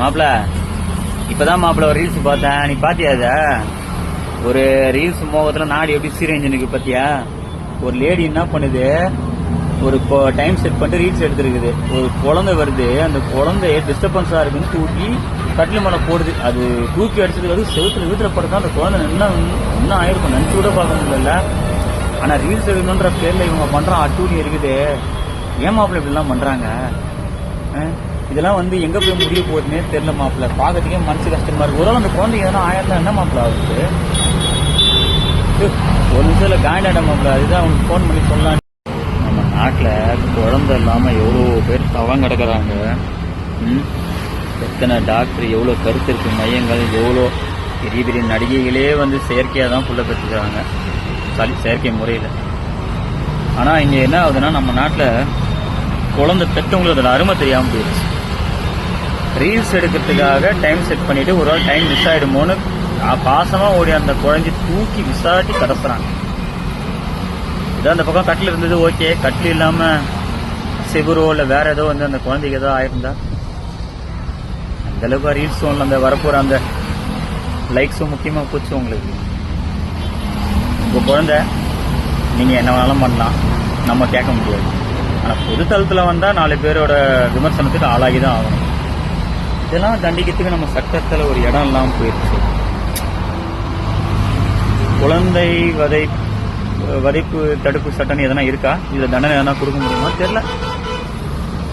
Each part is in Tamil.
மாப்பிள இப்பதான் மாப்பிள ஒரு ரீல்ஸ் பார்த்தேன். நீ பாத்தியா அத ஒரு ரீல்ஸ் மோகத்துல நாடு எப்படி சீரஞ்சினுக்கு பார்த்தியா ஒரு லேடி என்ன பண்ணுது? ஒரு டைம் செட் பண்ணிட்டு ரீல்ஸ் எடுத்துருக்குது. ஒரு குழந்தை வருது. அந்த குழந்தைய டிஸ்டர்பன்ஸா இருக்குன்னு தூக்கி கட்டில் மேலே போடுது. அது தூக்கி அடிச்சதுக்கு வந்து செவுத்துல வீட்டுல படுத்தா அந்த குழந்தை என்ன என்ன ஆயிருக்கும்? நினச்சி கூட பார்க்க முடியல. ஆனா ரீல்ஸ் எடுக்கணுன்ற பேர்ல இவங்க பண்ற அட்டூழி இருக்குது. ஏன் இப்படிலாம் பண்றாங்க? ஆ? இதெல்லாம் வந்து எங்க போய் முடிய போகுதுன்னே தெரியல மாப்பிள்ள. பார்க்கறதுக்கே மனசு கஷ்டமா இருக்கு. ஒரு அந்த குழந்தைங்க எதனா ஆயிரம் என்ன மாப்பிள்ள ஆகுது? ஒரு நிமிஷத்துல காண்டாட மாப்பிள்ள. அதுதான் அவனுக்கு ஃபோன் பண்ணி சொல்லலாம் நம்ம நாட்டில் குழந்தை இல்லாம எவ்வளோ பேர் தவம் கிடக்குறாங்க. எத்தனை டாக்டர் எவ்வளோ கருத்திருக்கு மையங்கள் எவ்வளோ பெரிய பெரிய நடிகைகளே வந்து செயற்கையாக தான் புள்ள பெற்றுக்கிறாங்க. சாரி செயற்கை முறையில். ஆனால் இங்கே என்ன ஆகுதுன்னா நம்ம நாட்டில் குழந்தை பெற்றவங்களுக்கு அதோட அருமை தெரியாமல் போயிடுச்சு. ரீல்ஸ் எடுக்கிறதுக்காக டைம் செட் பண்ணிட்டு ஒரு நாள் டைம் மிஸ் ஆயிடுமோன்னு பாசமாக பாசமா ஓடி அந்த குழந்தை தூக்கி விசாட்டி கடத்துறாங்க. இதோ அந்த பக்கம் கட்டில் இருந்தது ஓகே கட்டில் இல்லாம செகுரோ இல்ல வேற ஏதோ வந்து அந்த குழந்தைக்கு ஏதோ ஆயிருந்தா? அந்த அளவுக்கு ரீல்ஸும் அந்த வரப்போற அந்த லைக்ஸும் முக்கியமா போச்சு உங்களுக்கு. உங்க குழந்தை நீங்க என்ன வேணாலும் பண்ணலாம். நம்ம கேட்க முடியாது. ஆனா பொது தளத்துல வந்தா நாலு பேரோட விமர்சனத்துக்கு ஆளாகி தான் ஆகணும். இதெல்லாம் தண்டிக்கிறதுக்கு நம்ம சட்டத்தில் ஒரு இடம் இல்லாமல் போயிடுச்சு. குழந்தை வதை வதைப்பு தடுப்பு சட்டம் எதனா இருக்கா? இதில் தண்டனை எதனா கொடுக்க முடியுமா? தெரில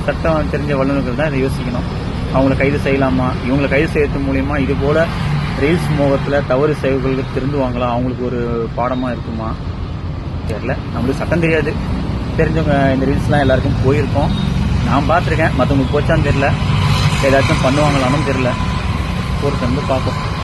சட்டம் தெரிஞ்ச வல்லுநர்கள் தான் இதை யோசிக்கணும். அவங்கள கைது செய்யலாமா? இவங்களை கைது செய்யறது மூலியமா இது போல ரீல்ஸ் மோகத்தில் தவறு செய்வர்களுக்கு திருந்துவாங்களா? அவங்களுக்கு ஒரு பாடமாக இருக்குமா? தெரியல. நம்மளுக்கு சட்டம் தெரியாது. தெரிஞ்சவங்க இந்த ரீல்ஸ்லாம் எல்லாருக்கும் போயிருக்கோம். நான் பார்த்துருக்கேன். மற்றவங்களுக்கு போச்சான்னு தெரில ஏதாச்சும் பண்ணுவாங்களான்னு தெரியல. பொறுத்து வந்து பார்ப்போம்.